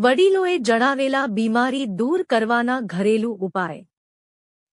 વડીલોએ જણાવેલા બીમારી દૂર કરવાના ઘરેલું ઉપાય.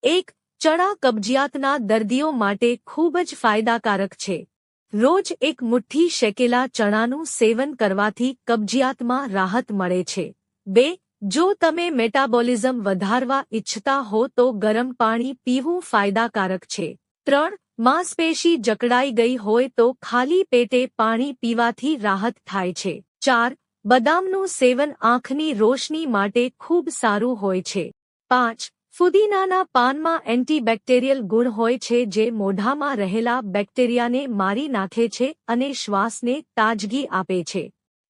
એક, ચણા કબજિયાતના દર્દીઓ માટે ખૂબ જ ફાયદાકારક છે. રોજ એક મુઠ્ઠી શેકેલા ચણાનું સેવન કરવાથી કબજિયાતમાં રાહત મળે છે. બે, જો તમે મેટાબોલિઝમ વધારવા ઇચ્છતા હો તો ગરમ પાણી પીવું ફાયદાકારક છે. ત્રણ, માંસપેશી જકડાઈ ગઈ હોય તો ખાલી પેટે પાણી પીવાથી રાહત થાય છે. ચાર બદામનું સેવન આંખની રોશની માટે ખૂબ સારું હોય છે. પાંચ, ફુદીનાના પાનમાં એન્ટીબેક્ટેરિયલ ગુણ હોય છે જે મોઢામાં રહેલા બેક્ટેરિયાને મારી નાખે છે અને શ્વાસને તાજગી આપે છે,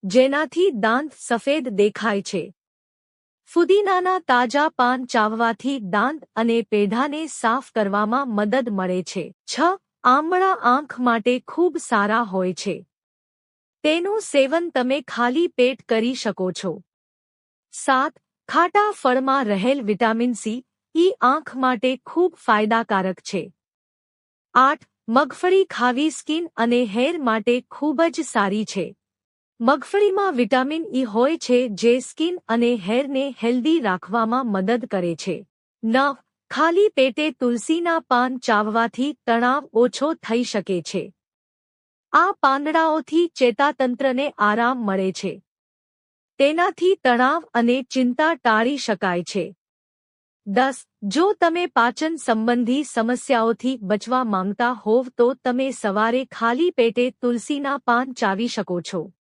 જેનાથી દાંત સફેદ દેખાય છે. ફુદીનાના તાજા પાન ચાવવાથી દાંત અને પેઢાને સાફ કરવામાં મદદ મળે છે. છ આંબળા આંખ માટે ખૂબ સારા હોય છે. તેનું સેવન તમે ખાલી પેટ કરી શકો છો. સાત, ખાટા ફળમાં રહેલ વિટામિન સી, ઈ આંખ માટે ખૂબ ફાયદાકારક છે. આઠ, મગફળી ખાવી સ્કિન અને હેર માટે ખૂબ જ સારી છે. મગફળીમાં વિટામિન ઈ હોય છે જે સ્કિન અને હેરને હેલ્ધી રાખવામાં મદદ કરે છે. નવ, ખાલી પેટે તુલસીના પાન ચાવવાથી તણાવ ઓછો થઈ શકે છે. આ પાંદડાઓથી ચેતાતંત્રને આરામ મળે છે. તેનાથી તણાવ અને ચિંતા ટાળી શકાય છે. દસ, જો તમે પાચન સંબંધી સમસ્યાઓથી બચવા માંગતા હોવ તો તમે સવારે ખાલી પેટે તુલસીના પાન ચાવી શકો છો.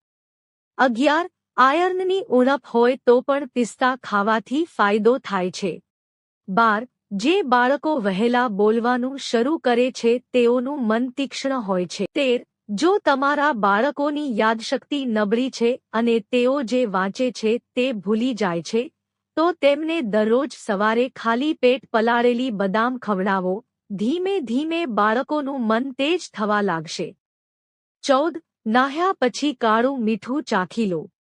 અગિયાર, આયર્નની ઉણપ હોય તો પણ પિસ્તા ખાવાથી ફાયદો થાય છે. બાર, જે બાળકો વહેલા બોલવાનું શરૂ કરે છે તેઓનું મન તીક્ષ્ણ હોય છે. તેર જો તમારા બાળકોની યાદશક્તિ નબળી છે અને તેઓ જે વાંચે છે તે ભૂલી જાય છે, તો તેમને દરરોજ સવારે ખાલી પેટ પલાળેલી બદામ ખવડાવો. ધીમે ધીમે બાળકોનું મન તેજ થવા લાગશે. ચૌદ, નાહ્યા પછી કાળું મીઠું ચાખી લો.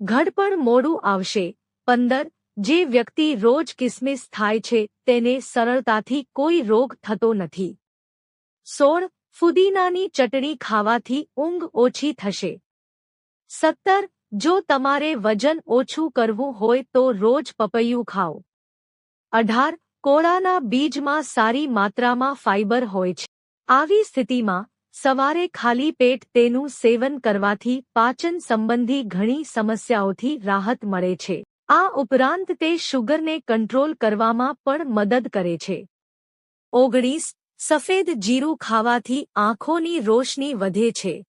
ઘડપણ મોડું આવશે. પંદર, જે વ્યક્તિ રોજ કિસમિસ થાય છે તેને સરળતાથી કોઈ રોગ થતો નથી. સોળ ફુદીનાની ચટણી ખાવાથી ઊંઘ ઓછી થશે. સત્તર, જો તમારે વજન ઓછું કરવું હોય તો રોજ પપૈયું ખાઓ. અઢાર, કોળાના બીજમાં સારી માત્રામાં ફાઇબર હોય છે. આવી સ્થિતિમાં સવારે ખાલી પેટ તેનું સેવન કરવાથી પાચન સંબંધી ઘણી સમસ્યાઓથી રાહત મળે છે. આ ઉપરાંત તે શુગરને કંટ્રોલ કરવામાં પણ મદદ કરે છે. ઓગણીસ સફેદ જીરું ખાવાથી આંખોની રોશની વધે છે.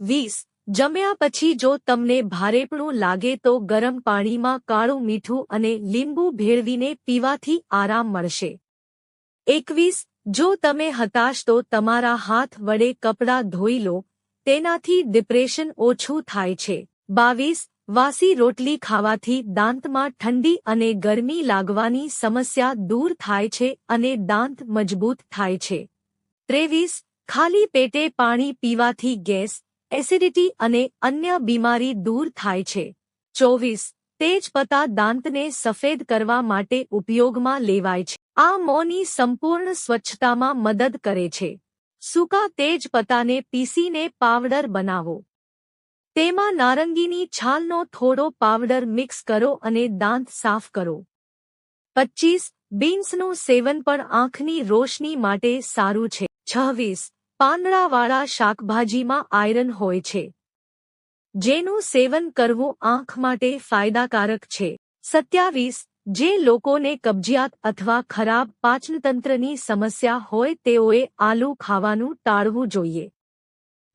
વીસ, જમ્યા પછી જો તમને ભારેપણું લાગે તો ગરમ પાણીમાં કાળું મીઠું અને લીંબુ ભેળવીને પીવાથી આરામ મળશે. એકવીસ, જો તમે હતાશ તો તમારા હાથ વડે કપડાં ધોઈ લો, તેનાથી ડિપ્રેશન ઓછું થાય છે. બાવીસ વાસી રોટલી ખાવાથી દાંતમાં ઠંડી અને ગરમી લાગવાની સમસ્યા દૂર થાય છે અને દાંત મજબૂત થાય છે. ત્રેવીસ, ખાલી પેટે પાણી પીવાથી ગેસ, એસિડિટી અને અન્ય બીમારી દૂર થાય છે. ચોવીસ તેજપત્તા દાંતને સફેદ કરવા માટે ઉપયોગમાં લેવાય છે. આ મોંની સંપૂર્ણ સ્વચ્છતામાં મદદ કરે છે. સૂકા તેજપત્તાને પીસીને પાવડર બનાવો. તેમાં નારંગીની છાલનો થોડો પાવડર મિક્સ કરો અને દાંત સાફ કરો. પચ્ચીસ, બીન્સનું સેવન પણ આંખની રોશની માટે સારું છે. છવ્વીસ, પાંદડાવાળા શાકભાજીમાં આયરન હોય છે. જેનું સેવન કરવું આંખ માટે ફાયદાકારક છે. સત્યાવીસ, જે લોકોને કબજિયાત અથવા ખરાબ પાચનતંત્રની સમસ્યા હોય તેઓએ આલુ ખાવાનું ટાળવું જોઈએ.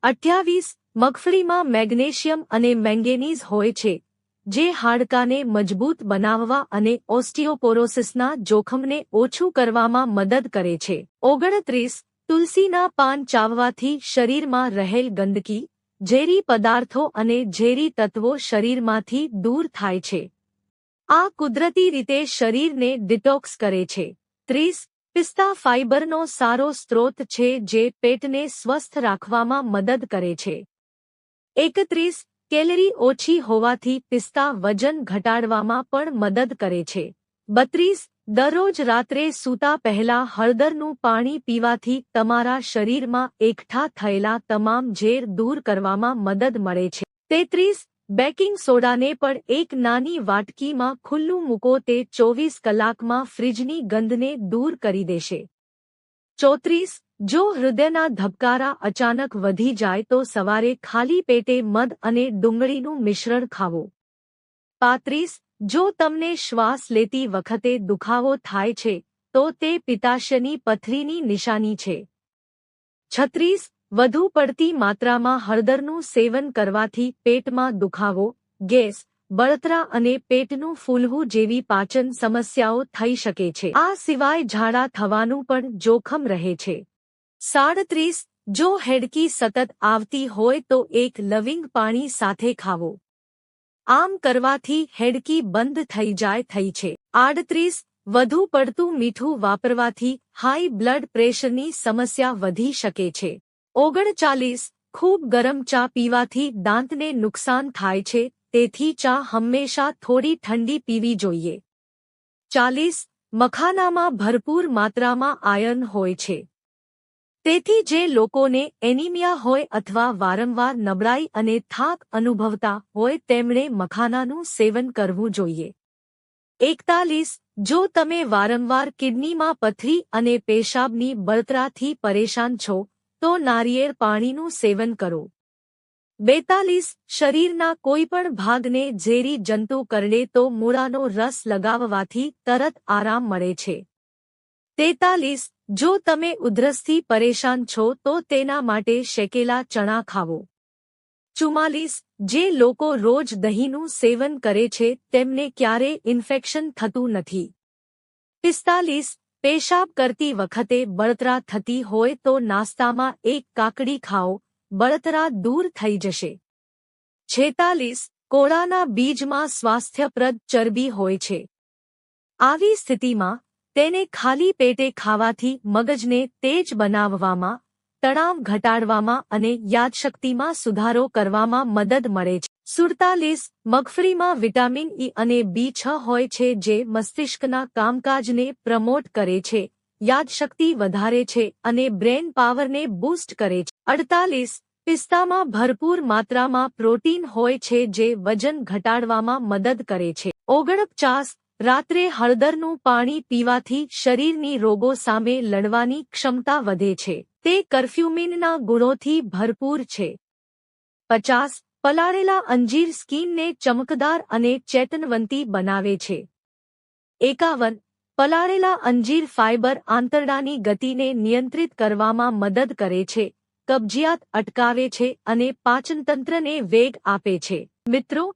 અઠ્યાવીસ મગફળીમાં મેગ્નેશિયમ અને મેંગેનીઝ હોય છે, જે હાડકાને મજબૂત બનાવવા અને ઓસ્ટિયોપોરોસિસના જોખમને ઓછું કરવામાં મદદ કરે છે. ઓગણત્રીસ, તુલસીના પાન ચાવવાથી શરીરમાં રહેલ ગંદકી, ઝેરી પદાર્થો અને ઝેરી તત્વો શરીરમાંથી દૂર થાય છે. આ કુદરતી રીતે શરીરને ડિટોક્સ કરે છે. ત્રીસ, પિસ્તા ફાઇબરનો સારો સ્ત્રોત છે જે પેટને સ્વસ્થ રાખવામાં મદદ કરે છે. એકત્રીસ કેલરી ઓછી હોવાથી પિસ્તા વજન ઘટાડવામાં પણ મદદ કરે છે. બત્રીસ દરરોજ રાત્રે સૂતા પહેલા હળદરનું પાણી પીવાથી તમારા શરીરમાં એકઠા થયેલા તમામ ઝેર દૂર કરવામાં મદદ મળે છે. તેત્રીસ બેકિંગ સોડાને પણ એક નાની વાટકીમાં ખુલ્લું મૂકો તે ચોવીસ કલાકમાં ફ્રિજની ગંધને દૂર કરી દેશે. ચોત્રીસ જો હૃદયના ધબકારા અચાનક વધી જાય તો સવારે ખાલી પેટે મધ અને ડુંગળીનું મિશ્રણ ખાવો. પાંત્રીસ, જો તમને શ્વાસ લેતી વખતે દુખાવો થાય છે, તો તે પિત્તાશયની પથરીની નિશાની છે. છત્રીસ, વધુ પડતી માત્રામાં હળદરનું સેવન કરવાથી પેટમાં દુખાવો, ગેસ, બળતરા અને પેટનું ફૂલવું જેવી પાચન સમસ્યાઓ થઈ શકે છે. આ સિવાય ઝાડા થવાનું પણ જોખમ રહે છે. સાડત્રીસ, જો હેડકી સતત આવતી હોય તો એક લવિંગ પાણી સાથે ખાવો. આમ કરવાથી હેડકી બંધ થઈ જાય થઈ છે. આડત્રીસ, વધુ પડતું મીઠું વાપરવાથી હાઈ બ્લડ પ્રેશરની સમસ્યા વધી શકે છે. ઓગણચાલીસ, ખૂબ ગરમ ચા પીવાથી દાંતને નુકસાન થાય છે, તેથી ચા હંમેશા થોડી ઠંડી પીવી જોઈએ. ચાલીસ, મખાનામાં ભરપૂર માત્રામાં આયર્ન હોય છે. તેથી જે લોકોને એનિમિયા હોય અથવા વારંવાર નબળાઈ અને થાક અનુભવતા હોય તેમણે મખાનાનું સેવન કરવું જોઈએ. એકતાલીસ, જો તમે વારંવાર કિડનીમાં પથરી અને પેશાબની બળતરાથી પરેશાન છો, તો નારિયેળ પાણીનું સેવન કરો. બેતાલીસ, શરીરના કોઈપણ ભાગને ઝેરી જંતુ કરડે તો મૂળાનો રસ લગાવવાથી તરત આરામ મળે છે. તેતાલીસ, જો તમે ઉધરસથી પરેશાન છો તો તેના માટે શેકેલા ચણા ખાવો. ચુમ્માલીસ, જે લોકો રોજ દહીંનું સેવન કરે છે તેમને ક્યારે ઇન્ફેક્શન થતું નથી. પિસ્તાલીસ, પેશાબ કરતી વખતે બળતરા થતી હોય તો નાસ્તામાં એક કાકડી ખાઓ, બળતરા દૂર થઈ જશે. છેતાલીસ, કોળાના બીજમાં સ્વાસ્થ્યપ્રદ ચરબી હોય છે. આવી સ્થિતિમાં તેને ખાલી પેટે ખાવાથી મગજને તેજ બનાવવામાં, તણાવ ઘટાડવામાં અને યાદશક્તિમાં સુધારો કરવામાં મદદ મળે છે. સુડતાલીસ, મગફળીમાં વિટામિન ઈ અને બી છ હોય છે જે મસ્તિષ્કના કામકાજને પ્રમોટ કરે છે, યાદશક્તિ વધારે છે અને બ્રેન પાવરને બૂસ્ટ કરે છે. અડતાલીસ, પિસ્તામાં ભરપૂર માત્રામાં પ્રોટીન હોય છે જે વજન ઘટાડવામાં મદદ કરે છે. ઓગણપચાસ રાત્રે હળદરનું પાણી પીવાથી શરીરની રોગો સામે લડવાની ક્ષમતા વધે છે. તે કર્ફ્યુમિનના ગુણોથી ભરપૂર છે. પચાસ. પલાળેલા અંજીર સ્કીનને ચમકદાર અને ચેતનવંતી બનાવે છે. એકાવન. પલાળેલા અંજીર ફાઇબર આંતરડાની ગતિને નિયંત્રિત કરવામાં મદદ કરે છે, કબજિયાત અટકાવે છે અને પાચનતંત્રને વેગ આપે છે. મિત્રો